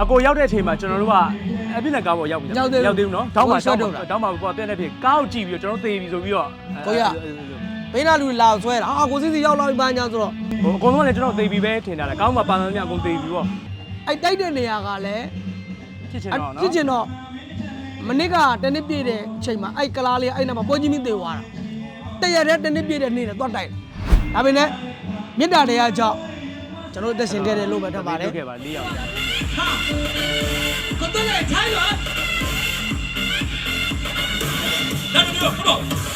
အကိုရောက်တဲ့အချိန်မှာကျွန်တော်တို့ကအပြစ်နဲ့ကားပေါ်ရောက်ပြီရောက်သေးဘူးရောက်သေးဘူးနော်တောင်းပါကိုတောင်းရှော့ပါထုတ်တာတောင်းပါကိုကတက်တဲ့ဖြစ်ကားကိုကြည့်ပြီးတော့ကျွန်တော်သေပြီဆိုပြီးတော့ကိုရဘေးနာလူလာဆွဲတာဟာကိုစီစီရောက်လာပြီဘာညာဆိုတော့ဟိုအကုန်လုံးကလည်းကျွန်တော်သေပြီပဲထင်တာလေကောင်းမှပါလာမြအကုန်သေပြီပေါ့အဲ့တိုက်တဲ့နေရာကလည်းဖြစ်ချင်တော့ပြနော်စ်ကျင်တော့မနစ်ကတနစ်ပြည့်တဲ့အချိန်မှာအဲ့ကလားလေးအဲ့နာမှာပွဲချင်းမင်းသေးသွားတာတရက်တည်းတနစ်ပြည့်တဲ့နေ့နဲ့သွားတိုက်တာဒါပေမဲ့မေတ္တာတရားကြောင့် ကျွန်တော်အသက်ရှင်ခဲ့တယ်လို့ပဲထပ်ပါတယ်ဟုတ်ကဲ့ပါ၄ယောက်ဟာကိုတော့လည်းထိုင်းရောနောက်တစ်မျိုးဟုတ်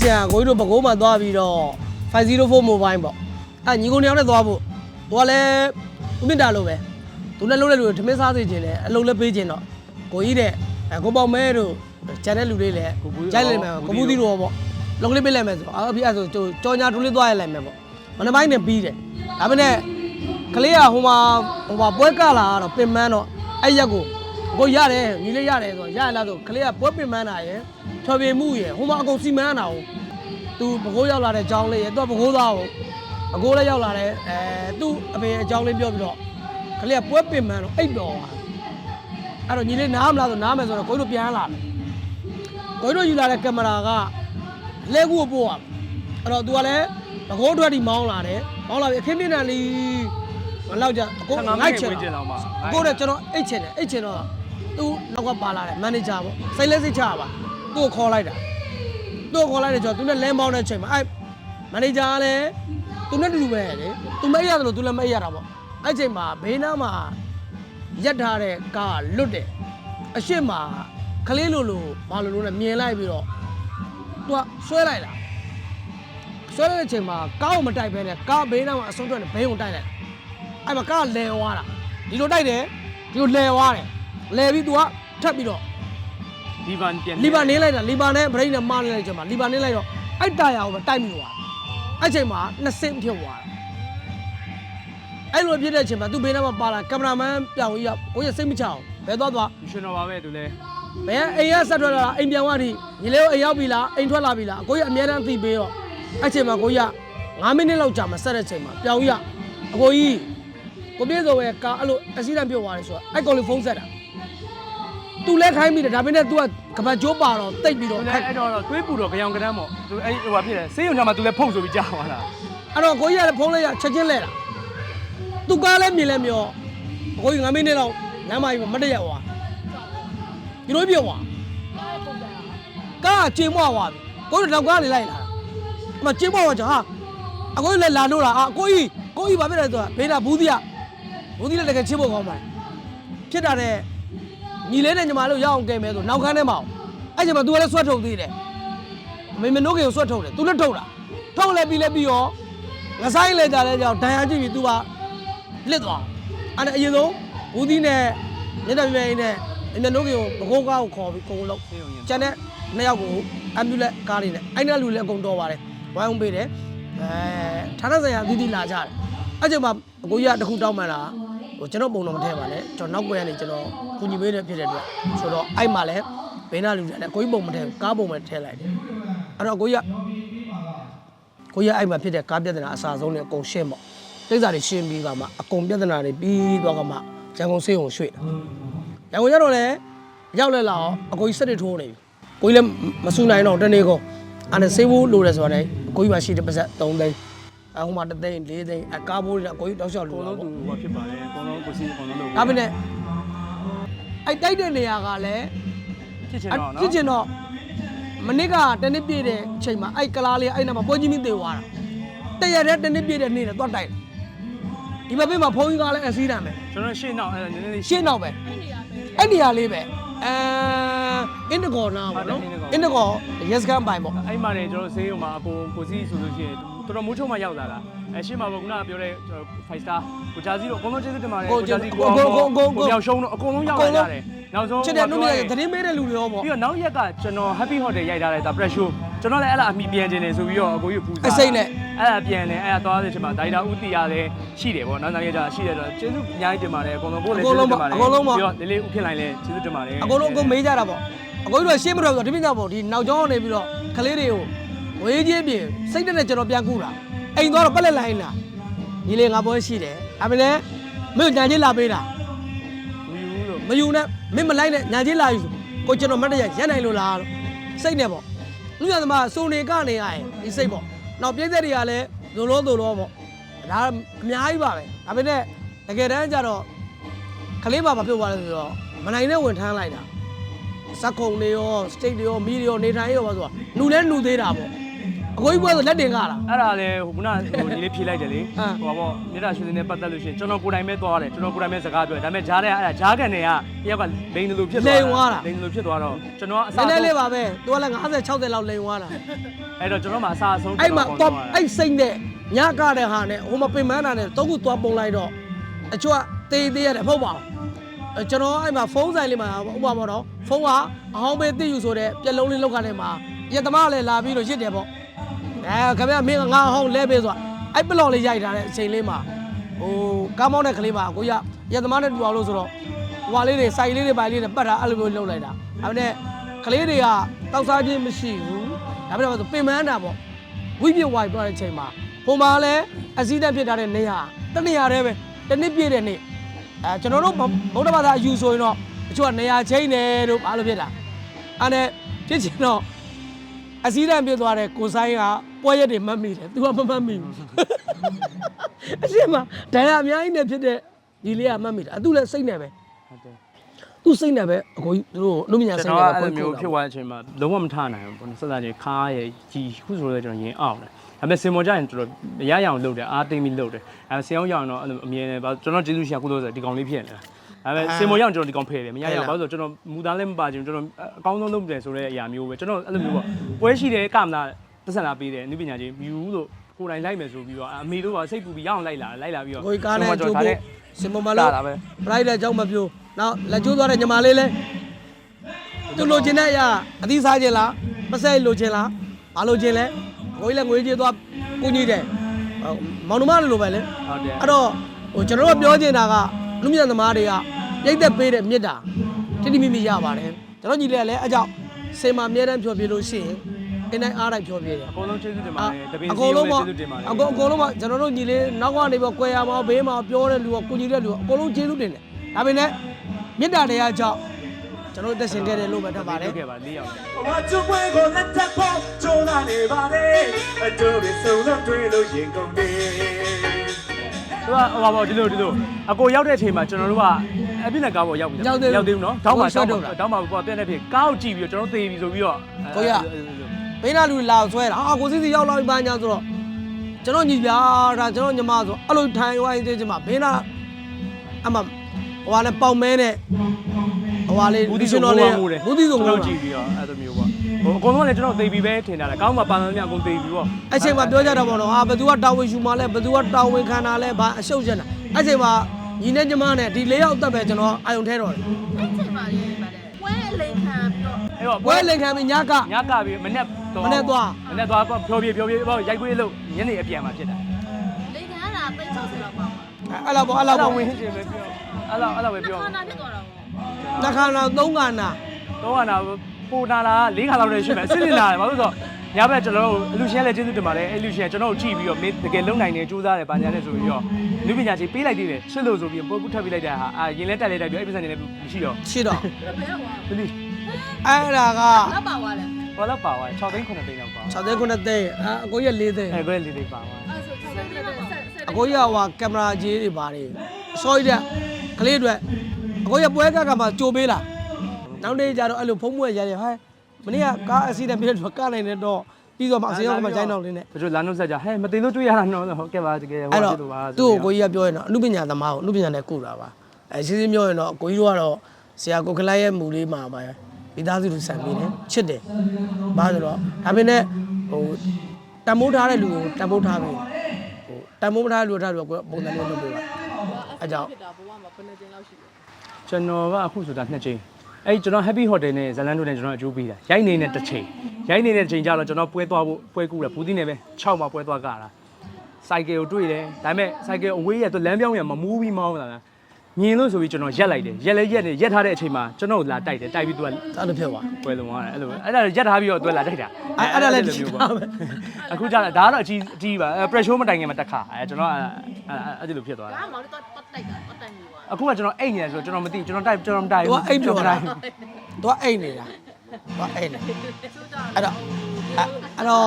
ဆရာကိုကြီးတို့ဘကိုးမှာသွားပြီးတော့ 504 mobile ပေါ့အဲ့ညီကိုနှစ်ယောက်နဲ့သွားဖို့သူကလည်းဦးမြင့်တာလို့ပဲသူလည်းလုံးတဲ့လူတွေထမင်းစားစေခြင်းနဲ့အလုံးလည်းပေးခြင်းတော့ကိုကြီးတဲ့အဲကိုပေါင်မဲတို့ကျန်တဲ့လူတွေလည်းကြိုက်လိုက်မယ်ကိုဘူးသီးတို့ပေါ့လုံးလေးပေးလိုက်မယ်ဆိုအော်ပြီးအဲ့ဆိုကြောညာတူလေးသွားရလိုက်မယ်ပေါ့မနေ့ပိုင်းနဲ့ပြီးတယ်ဒါပေမဲ့ကလေးကဟိုမှာဟိုမှာပွဲကလာတော့ပင်မန်းတော့အဲ့ရက်ကိုကိုရတယ်ညီလေးရတယ်ဆိုရရလားဆိုကလေးကပွဲပင်မန်းတာရယ်ချော်ပြေမှုရယ်ဟိုမှာအကုန်စီမန်းတာကို သူဘကိုးရောက်လာတဲ့အကြောင်းလေးရယ်သူကဘကိုးသားကိုအကိုးလည်းရောက်လာတယ်အဲသူ့အဖေအကြောင်းလေးပြောပြီးတော့ကလေးကပွဲပင်မန်းတော့အိတ်တော်သွားအဲ့တော့ညီလေးနားမလားဆိုနားမယ်ဆိုတော့ကိုကြီးတို့ပြန်လာတယ်ကိုကြီးတို့ယူလာတဲ့ကင်မရာကလဲကူကိုပို့ရအဲ့တော့သူကလည်းဘကိုးထွက်ဒီမောင်းလာတယ်မောင်းလာပြီအခင်းမြင့်တန်လေးမလောက်ကြအကို15မိငိုနက်စ်ချင်ဝင်ကျင်တော့တော့မှာအကိုတဲ့ကျွန်တော်အိတ်ချင်တယ်အိတ်ချင်တော့သူ့နောက်ကပါလာတယ်မန်နေဂျာပေါ့စိတ်လက်စိတ်ချပါသူ့ကိုခေါ်လိုက်တာ သူ့ကိုခေါ်လိုက်တယ်ကျွန်တော်သူနဲ့လဲမောင်းတဲ့အချိန်မှာအဲ့မန်နေဂျာကလည်းသူနဲ့တူတူပဲလေသူမအိပ်ရတယ်လို့သူလည်းမအိပ်ရတာပေါ့အဲ့ချိန်မှာဘေးနားမှာရက်ထားတဲ့ကားကလွတ်တယ်အရှိမကလေးလိုလိုဘာလိုလိုနဲ့မြင်လိုက်ပြီးတော့သူကဆွဲလိုက်လာဆွဲလိုက်တဲ့အချိန်မှာကားကိုမတိုက်ဘဲနဲ့ကားဘေးနားမှာအဆုံးထွက်နေဘိန်းကိုတိုက်လိုက်အဲ့မှာကားကလဲသွားတာဒီလိုတိုက်တယ်ဒီလိုလဲသွားတယ်လဲပြီးသူကထပ်ပြီးတော့ ဒီဗန်ပြန်လီဘာနေလိုက်တာလီဘာနဲ့ဗရိတ်နဲ့မားနေလိုက်ချိန်မှာလီဘာနေလိုက်တော့အဲ့တာယာကိုပဲတိုက်မိသွားတယ်အဲ့ချိန်မှာနှစ်ဆင့်ဖြစ်သွားတာအဲ့လိုဖြစ်တဲ့အချိန်မှာသူ့ဘေးနားမှာပါလာကင်မရာမန်ပြောင်ကြီးကကိုကြီးစိတ်မချအောင်ဘယ်သွားသွားရှင်တော်ပါပဲသူလဲဘယ်အိမ်ကဆက်ထွက်လာတာအိမ်ပြန်သွားပြီညီလေးကိုအိမ်ရောက်ပြီလားအိမ်ထွက်လာပြီလားကိုကြီးအများတန်းသိပေးတော့အဲ့ချိန်မှာကိုကြီးက9မိနစ်လောက်ကြာမှဆက်တဲ့ချိန်မှာပြောင်ကြီးကအကိုကြီးကိုပြေစောရဲ့ကားအဲ့လိုအစီအတန်ပြုတ်သွားတယ်ဆိုတော့အဲ့ကောင်လေးဖုန်းဆက်တာ သူလဲခိုင်းမိတယ်ဒါပေမဲ့ तू ကကပတ်ကြိုးပါတော့တိတ်ပြီးသူတော့လဲခိုက်အဲ့တော့တွေးပူတော့ကြောင်ကတန်းပေါ့သူအဲ့ဟိုဟာဖြစ်တယ်ဆေးရုံညမှာသူလဲဖုတ်ဆိုပြီးကြာသွားတာအဲ့တော့ကိုကြီးကလည်းဖုန်းလိုက်ရချက်ချင်းလဲတာသူကားလည်းမြင်လဲမျောကိုကြီး9မိနစ်လောက်လမ်းမကြီးမှာမတ်တရက်သွားဒီလိုပြောသွားကားကကျင်းမွားသွားပြီကိုကြီးတော့ကားနေလိုက်လာအမကျင်းမွားသွားကြဟာအကိုကြီးလည်းလာလို့လားအကိုကြီးကိုကြီးဘာဖြစ်လဲဆိုတော့ဘေးနာဘူးသီးကဘူးသီးလည်းတကယ်ချစ်ဖို့ကောင်းပါတယ်ဖြစ်တာတဲ့ ညီလေးနဲ့ညီမလေးကိုရအောင်ကဲမယ်ဆိုနောက်ခန်းထဲမှာအဲ့ချိန်မှာ तू ကလည်းဆွတ်ထုတ်သေးတယ်အမေမနိုးကင်ကိုဆွတ်ထုတ်တယ် तू လည်းထုတ်တာထုတ်လဲပြီးလဲပြီးရောငဆိုင်လဲကြတဲ့ကြောင့်ဒဏ်ရာကြည့်ပြီးသူကလစ်သွားအဲ့ဒါအရင်ဆုံးဘူးသီးနဲ့မျက်နှာပြိုင်နဲ့အင်မနိုးကီကိုဘကိုးကားကိုခေါ်ပြီးကိုကိုလုံးဆေးရုံရင်ကျန်တဲ့နှစ်ယောက်ကိုအမ်ဘူလက်ကားလေးနဲ့အဲ့ဒီလူလည်းအကုန်တော်ပါတယ်ဝိုင်းအောင်ပေးတယ်အဲဌာနဆိုင်ရာသီးသီးလာကြတယ်အဲ့ချိန်မှာအကိုကြီးကတခုတောင်းမှန်တာ ဟိုကျွန်တော်ပုံတော့မထည့်ပါနဲ့ကျွန်တော်နောက်ကွယ်ကနေကျွန်တော်ကုညီမေးနေဖြစ်တဲ့အတွက်ဆိုတော့အဲ့မှာလည်းဘေးနာလူတွေလည်းအကိုကြီးပုံမထည့်ဘူးကားပုံပဲထည့်လိုက်တယ်အဲ့တော့အကိုကြီးကကိုရအဲ့မှာဖြစ်တဲ့ကားပြဿနာအစားဆုံးနဲ့အကုန်ရှင်းပေါ့တိစ္ဆာတွေရှင်းပြီးကမှအကုန်ပြဿနာတွေပြီးသွားကမှရန်ကုန်စေးုံရွှေ့တာရန်ကုန်ကျတော့လည်းရောက်လဲလာအောင်အကိုကြီးစက်တွေထိုးနေပြီကိုကြီးလည်းမဆူနိုင်တော့တနေ့ကုန်အဲ့ဒါစေးဖို့လိုတယ်ဆိုတာလေအကိုကြီးမှရှိတဲ့ပါဇက်3သိန်း အဟိုမှာ3သိန်း4သိန်းအကားဘိုးတွေကအကိုကြီးတောက်လျှောက်အလိုကုန်တာလုံးသူပေါ့ဟိုဖြစ်ပါတယ်အကုန်လုံးကိုစီအကုန်လုံးလို့ဒါပေမဲ့အဲ့တိုက်တဲ့နေရာကလည်းဖြစ်ချင်အဲ့တော့နော်ဖြစ်ချင်တော့မနစ်ကတနေ့ပြည့်တဲ့အချိန်မှာအဲ့ကလားလေးအဲ့နာမှာပွဲကြီးမင်းသေးသွားတာတရက်တည်းတနေ့ပြည့်တဲ့နေ့နဲ့သွားတိုက်တယ်ဒီဘက်ဘေးမှာဖုန်းကြီးကလည်းအစည်းတမ်းပဲကျွန်တော်ရှေ့နောက်အဲ့ဒါနည်းနည်းလေး ရှင်းတော့ပဲအဲ့နေရာလေးပဲအဲအင်းတကောနာပေါ့နော်အင်းတကောရက်စကန်ပိုင်ပေါ့ အဲ့မှာနေကျွန်တော်ဆေးရုံမှာအကိုကိုစီဆိုလို့ရှိရင် တော်တော်မိုးချုံမှရောက်လာတာအဲရှေ့မှာပေါ့ခုနကပြောတဲ့ကျွန်တော်5 star ကိုဂျာစီတို့အကုန်လုံးကျေးဇူးတင်ပါတယ်ကိုဂျာစီကိုအောင်ကိုပြောင်ရှုံးတော့အကုန်လုံးရောက်လာကြတယ်နောက်ဆုံးချစ်တဲ့နုနည်းသတင်းမေးတဲ့လူတွေရောပေါ့ပြီးတော့နောက်ရက်ကကျွန်တော် happy hotel ရိုက်ထားတဲ့ဒါ pressure ကျွန်တော်လည်းအဲ့လားအမိပြန်ခြင်းနေဆိုပြီးတော့အကိုကြီးပူစားအစိမ့်နဲ့အဲ့ဒါပြန်တယ်အဲ့ဒါသွားတဲ့အချိန်မှာဒိုင်တာဦးတီရလည်းရှိတယ်ပေါ့နောက်နောက်ရကြရှိတယ်ဆိုတော့ကျေးဇူးအများကြီးတင်ပါတယ်အကုန်လုံးကိုလည်းကျေးဇူးတင်ပါတယ်ပြီးတော့လေးလေးဦးခင်လိုက်လည်းကျေးဇူးတင်ပါတယ်အကုန်လုံးအကုန်မေးကြတာပေါ့အကုန်တို့ရှင်းမတော့ဆိုဒီပြင်းကြပေါ့ဒီနောက်ကျောင်းကနေပြီးတော့ကလေးတွေကို ဝေးချင်းပြင်စိတ်တက်နဲ့ကျွန်တော်ပြန်ကူတာအိမ်သွားတော့ပက်လက်လိုင်းလာညီလေးငါပွဲရှိတယ်ဒါပေမဲ့မင်းညာချင်းလာပေးတာမယူဘူးလို့မယူနဲ့မင်းမလိုက်နဲ့ညာချင်းလာယူဆိုကိုကျွန်တော်မတ်တရရက်နိုင်လို့လားလို့စိတ်နဲ့ပေါ့လူရသမားစုံနေကနေရရင်ဒီစိတ်ပေါ့နောက်ပြည့်တဲ့တွေကလည်းဒုလုံးဒုလုံးပေါ့ဒါအများကြီးပါပဲဒါပေမဲ့တကယ်တမ်းကျတော့ကလေးပါမပြုတ်သွားလဲဆိုတော့မနိုင်နဲ့ဝင်ထမ်းလိုက်တာစက်ကုံတွေရောစတိတ်တွေရောမီတွေရောနေထိုင်ရောပါဆိုတာနှူလဲနှူသေးတာပေါ့ အကိုကြီးပွဲဆိုလက်တင်ကားတာအဲ့ဒါလည်းဟိုခုနဟိုဒီလေးဖြေလိုက်တယ်လေဟမ်ဟိုပါပေါ့မြေတာရွှေစင်းနဲ့ပတ်သက်လို့ရှိရင်ကျွန်တော်ကိုယ်တိုင်ပဲသွားတယ်ကျွန်တော်ကိုယ်တိုင်ပဲစကားပြောတယ်ဒါပေမဲ့ဂျားတဲ့အဲ့ဒါဂျားကန်တွေကတယောက်ကလိန်တယ်လို့ဖြစ်သွားလိန်တယ်လို့ဖြစ်သွားတော့ကျွန်တော်အနစားည်းနည်းဆုံးလေးပါပဲသူကလည်း50 60လောက်လိန်သွားတာအဲ့တော့ကျွန်တော်မှအစားအဆုံးအဲ့မှာတော့အဲ့စိတ်နဲ့ညကတဲ့ဟာနဲ့ဟိုမှာပင်မန်းတာနဲ့တော့ခုသွားပုံလိုက်တော့အချို့ကတေးသေးရတယ်မဟုတ်ပါဘူးအဲကျွန်တော်အဲ့မှာဖုန်းဆိုင်လေးမှာဥပမာပေါ့နော်ဖုန်းကအဟောင်းပေးသိယူဆိုတဲ့ပြက်လုံးလေးလောက်ကနေမှာရက်သမားလည်းလာပြီးတော့ရစ်တယ်ပေါ့ အဲခင်ဗျာမင်းကငါအဟောင်းလဲပေးဆိုတာအဲ့ပလော့လေးရိုက်ထားတဲ့အချိန်လေးမှာဟိုကားမောင်းတဲ့ကလေးမှာကိုရရက်သမားနဲ့တူအောင်လို့ဆိုတော့ဟွာလေးတွေစိုက်လေးတွေပိုင်လေးတွေပတ်တာအဲ့လိုမျိုးလုပ်လိုက်တာဒါပေမဲ့ကလေးတွေကတောက်စားခြင်းမရှိဘူးဒါပေမဲ့ဆိုပင်မန်းတာပေါ့ဝိပြဝိုက်သွားတဲ့အချိန်မှာဟိုမှာလည်းအစည်းအတက်ဖြစ်ထားတဲ့နေရာတစ်နေရာတည်းပဲတစ်နှစ်ပြည့်တဲ့နေ့အဲကျွန်တော်တို့ဗုဒ္ဓဘာသာအယူဆိုရင်တော့အချို့ကနေရာချင်းတယ်တို့ဘာလို့ဖြစ်တာအဲ့နဲ့ဖြစ်ချင်တော့ အစည်းအတက်ဖြစ်သွားတဲ့ကိုဆိုင်ကပွဲရက်တွေမှတ်မိတယ်သူကမမှတ်မိဘူးအစည်းမှာဒဏ်ရာအများကြီးနဲ့ဖြစ်တဲ့ဒီလေးကမှတ်မိတာအတူလည်းစိတ်နဲ့ပဲဟုတ်တယ်သူစိတ်နဲ့ပဲအကိုကြီးသူတို့လူမြညာကျွန်စိတ်တော်နဲ့ကပဲအဲ့လိုမျိုးဖြစ်သွားတဲ့အချိန်မှာလုံးဝမထနိုင်ဘူးပေါ့နော်ဆက်စားချင်းခါရကြီးခုဆိုတော့ကျွန်တော်ရင်အောင်တယ်ဒါပေမဲ့စင်မောကြရင်ကျွန်တော်မရရအောင်လုပ်တယ်အားသိမ့်ပြီးလုပ်တယ်အဲဆင်အောင်ရအောင်တော့အဲ့လိုအမြင်နဲ့ပါကျွန်တော်ကျေးဇူးရှင်ကုသိုလ်ဆိုဒီကောင်လေးဖြစ်နေတာ ဒါပေမဲ့စင်မောရအောင်ကျွန်တော်ဒီကောင်ဖယ်တယ်မရရအောင်ဘာလို့ဆိုကျွန်တော်မူသားလည်းမပါချင်ကျွန်တော်အကောင်းဆုံးလုပ်တယ်ဆိုတဲ့အရာမျိုးပဲကျွန်တော်အဲ့လိုမျိုးပေါ့ပွဲရှိတယ်ကမလာပတ်စံလာပေးတယ်နုပညာချင်းမြူလို့ကိုယ်တိုင်လိုက်မယ်ဆိုပြီးတော့အမေတို့ကစိတ်ပူပြီးရအောင်လိုက်လာလိုက်လာပြီးတော့ကိုကြီးကားနဲ့ကြိုးဒါဖို့စင်မမလို့တာပဲပရိုက်တဲ့အကြောင်းမပြောနောက်လက်ကျိုးသွားတဲ့ညီမလေးလဲသူလိုချင်တဲ့အရာအသီးစားခြင်းလားမဆဲလိုချင်လားမလိုချင်လဲကိုကြီးလည်းငွေကြေးသွားကိုကြီးတယ်ဟိုမောင်နှမလိုပဲလေဟုတ်တယ်အဲ့တော့ဟိုကျွန်တော်တို့ပြောချင်တာကလူမြတ်သမားတွေက ရိတ်သက်ပေးတဲ့မြစ်တာတိတိမိမိရပါတယ်ကျွန်တော်ညီလေးကလည်းအကြောင်းစေမာအမြဲတမ်းဖြောပြလို့ရှိရင်အင်းတိုင်းအားတိုင်းဖြောပြတယ်အကုန်လုံးကျေးဇူးတင်ပါတယ်တပင်းစီကိုလည်းကျေးဇူးတင်ပါတယ်အကုန်အကုန်လုံးကကျွန်တော်တို့ညီလေးနောက်ကနေပြီးကွယ်ရမှာဘေးမှာပြောတဲ့လူကကိုကြီးတဲ့လူကအကုန်လုံးကျေးဇူးတင်တယ်ဒါပေမဲ့မြစ်တာတရားကြောင့်ကျွန်တော်တက်ဆင်ခဲ့တယ်လို့ပဲထပ်ပါတယ်ဟုတ်ကဲ့ပါ၄ရောက်ဟိုချွေးကိုလက်ထပ်ဖို့ကြိုးစားနေပါလေအတူတူဆုံလို့တွေ့လို့ရင်ကုန် ဟိုပါပေါ့ဒီလိုဒီလိုအကိုရောက်တဲ့အချိန်မှာကျွန်တော်တို့ကအပြစ်နဲ့ကားပေါ်ရောက်ပြီရောက်သေးဘူးနော်တောင်းပါတောင်းပါတောင်းပါပေါ့ပြက်နေဖြစ်ကားကိုကြည့်ပြီးတော့ကျွန်တော်သေပြီဆိုပြီးတော့ဘေးနာလူလာဆွဲတာဟာကိုစီစီရောက်လာပြီဘာညာဆိုတော့ကျွန်တော်ညီပြာဒါကျွန်တော်ညီမဆိုအဲ့လိုထိုင်ဝိုင်းသေးချင်မှာဘေးနာအမဟိုကလည်းပေါင်မဲနဲ့ဟိုကလေးဘူးတီဆိုတော့လေဘူးတီဆိုငိုတော့ကြည့်ပြီးတော့အဲ့လိုမျိုးပေါ့ ဟိုအကုန်လုံးလည်းကျွန်တော်သေပြီပဲထင်တာလေကောင်းမှပန်ပန်မြအကုန်သေပြီပေါ့အဲ့ချိန်မှာပြောကြတာပေါ့နော်ဟာဘယ်သူကတာဝန်ယူမှလဲဘယ်သူကတာဝန်ခံတာလဲဘာအရှုပ်ချက်တာအဲ့ချိန်မှာညီနဲ့ညီမနဲ့ဒီ၄ယောက်အသက်ပဲကျွန်တော်အာယုံထဲတော့တယ်အဲ့ချိန်မှာလေးပါလေပွဲလိန်ခံပြီးတော့အဲ့တော့ပွဲလိန်ခံပြီးညက ညကပြီးမနေ့တော့မနေ့သွား မနေ့သွားပေါ့ဖြောပြေဖြောပြေပေါ့ရိုက်ခွေးလို့ညနေအပြန်မှာဖြစ်တာလိန်ခံရတာသိန်း60လောက်ပါပါအဲ့လောက်ပေါ့အဲ့လောက်ပေါ့ဝင်ရှင်ပဲပြောအဲ့လောက်အဲ့လောက်ပဲပြောခန္ဓာဖြစ်သွားတာပေါ့ နှခါနာသုံးခါနာ တော့ကနာ ပိုနာလာ၄ခါလောက်တည်းရှိမယ်စစ်စစ်လာတယ်ဘာလို့ဆိုတော့ညဘက်ကျွန်တော်တို့အလူရှင်လည်းကျေးဇူးတင်ပါတယ်အဲ့လူရှင်ကျွန်တော်တို့ကြည့်ပြီးတော့မင်းတကယ်လုံနိုင်တယ်စူးစမ်းတယ်ဘာညာလဲဆိုပြီးတော့လူပညာချင်းပေးလိုက်သေးတယ်ရှစ်လို့ဆိုပြီးပို့ပုထပ်ပေးလိုက်တာဟာအာရင်လဲတက်လိုက်တယ်ပြီးအဲ့ပစ္စံနေလည်းမရှိတော့ရှိတော့ဘယ်ရောက်သွားဘယ်လိုအဲ့ဒါကလောက်ပါသွားလဲဘာလို့ပါသွား6သိန်း9သိန်းလောက်ပါ69သိန်းအာအကိုကြီးက4သိန်းအဲ့ကွဲလေးလေးပါသွားအဲ့ဆို60လောက်ပါဆက်အကိုကြီးကဟိုကင်မရာကြီးတွေပါတယ်စောရတဲ့ကလေးတွေအကိုကြီးကပွဲကကမှကြိုပေးလာ နောက်နေ့ကျတော့အဲ့လိုဖုံးမွေရရဟဲ့မနေ့ကကားအစီအတန်ပြည့်တော့ကနိုင်နေတော့ပြီးတော့မှအစီအရောကမှဂျိုင်းတော့လေးနဲ့တချို့လာနှုတ်ဆက်ကြဟဲ့မသိလို့တွေ့ရတာနော်ဟုတ်ကဲ့ပါတကယ်ဟိုအဲ့ပါတော့လို့ပါသူ့ကိုကိုကြီးကပြောရင်တော့အမှုပညာသမားကိုအမှုပညာနဲ့ကုတာပါအဲရှင်းရှင်းပြောရင်တော့ကိုကြီးတို့ကတော့ဆရာကိုကလိုက်ရဲ့မူလေးမှာပါမိသားစုလူဆန်ပေးတယ်ချစ်တယ်ဘာဆိုတော့ဒါပေမဲ့ဟိုတမိုးထားတဲ့လူကိုတမိုးထားပြီဟိုတမိုးမထားတဲ့လူကိုထားလို့ကိုပုံစံလေးလုပ်ပေးပါအဲကြောင့်ကျွန်တော်ကအခုဆိုတာနှစ်ချိန် အဲ့ကျွန်တော် Happy Hotel နဲ့ဇလန်တို့နဲ့ကျွန်တော်အကျိုးပေးတာရိုက်နေတဲ့တစ်ချိန်ရိုက်နေတဲ့တစ်ချိန်ကျတော့ကျွန်တော်ပွဲသွားဖို့ပွဲကူတာဘူးတိနဲ့ပဲ6မှာပွဲသွားကြတာစိုက်ကယ်ကိုတွေ့တယ်ဒါပေမဲ့စိုက်ကယ်အဝေးရသူလမ်းပြောင်းရမမူးပြီးမောင်းလာတာ မြင်လို့ဆိုပြီးကျွန်တော်ရက်လိုက်တယ်ရက်လဲရက်တယ်ရက်ထားတဲ့အချိန်မှာကျွန်တော်လာတိုက်တယ်တိုက်ပြီးသူကအဲ့လိုဖြစ်သွားပွဲလုံးသွားတယ်အဲ့လိုအဲ့ဒါရက်ထားပြီးတော့သူကလာတိုက်တာအဲ့အဲ့ဒါလည်းလိုဒီမျိုးပါပေါ့ပဲအခုကျတော့ဒါကတော့အကြီးအကြီးပါအဲ pressure မတိုင်ခင်မှာတက်ခါအဲကျွန်တော်အဲ့အဲ့လိုဖြစ်သွားတာဒါမှမဟုတ်တော့တော့တိုက်တာတော့တိုက်နေပါအခုကကျွန်တော်အိတ်နေတယ်ဆိုတော့ကျွန်တော်မသိကျွန်တော်တိုက်ကျွန်တော်မတိုက်သူကအိတ်ပြောတာဘူးသူကအိတ်နေတာသူကအိတ်နေဆိုတော့အဲ့တော့အဲ့တော့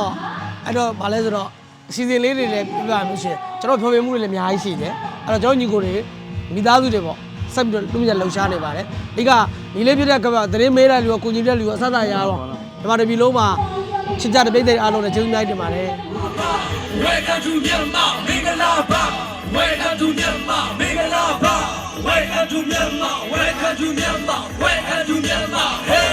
အဲ့တော့ဗာလဲဆိုတော့အစီအစဉ်လေးတွေလည်းပြပြလို့ရှိရင်ကျွန်တော်ဖြောပြမှုတွေလည်းအများကြီးရှိတယ်အဲ့တော့ကျွန်တော်ညီကိုတွေ မိသားစုတွေပေါ့ဆက်ပြီးတော့လူမြတ်လှူရှားနေပါတယ်ဒီကညီလေးပြတဲ့ကပသတင်းမေးတဲ့လူကကိုကြီးတဲ့လူကအဆအသာရတော့ဒီမှာတပြီလုံးမှာချစ်ကြတဲ့ပိတ်တဲ့အားလုံးလည်းကျေးဇူးများတင်ပါတယ် Welcome to Myanmar မင်္ဂလာပါ Welcome to Myanmar မင်္ဂလာပါ Welcome to Myanmar Welcome to Myanmar Welcome to Myanmar Hey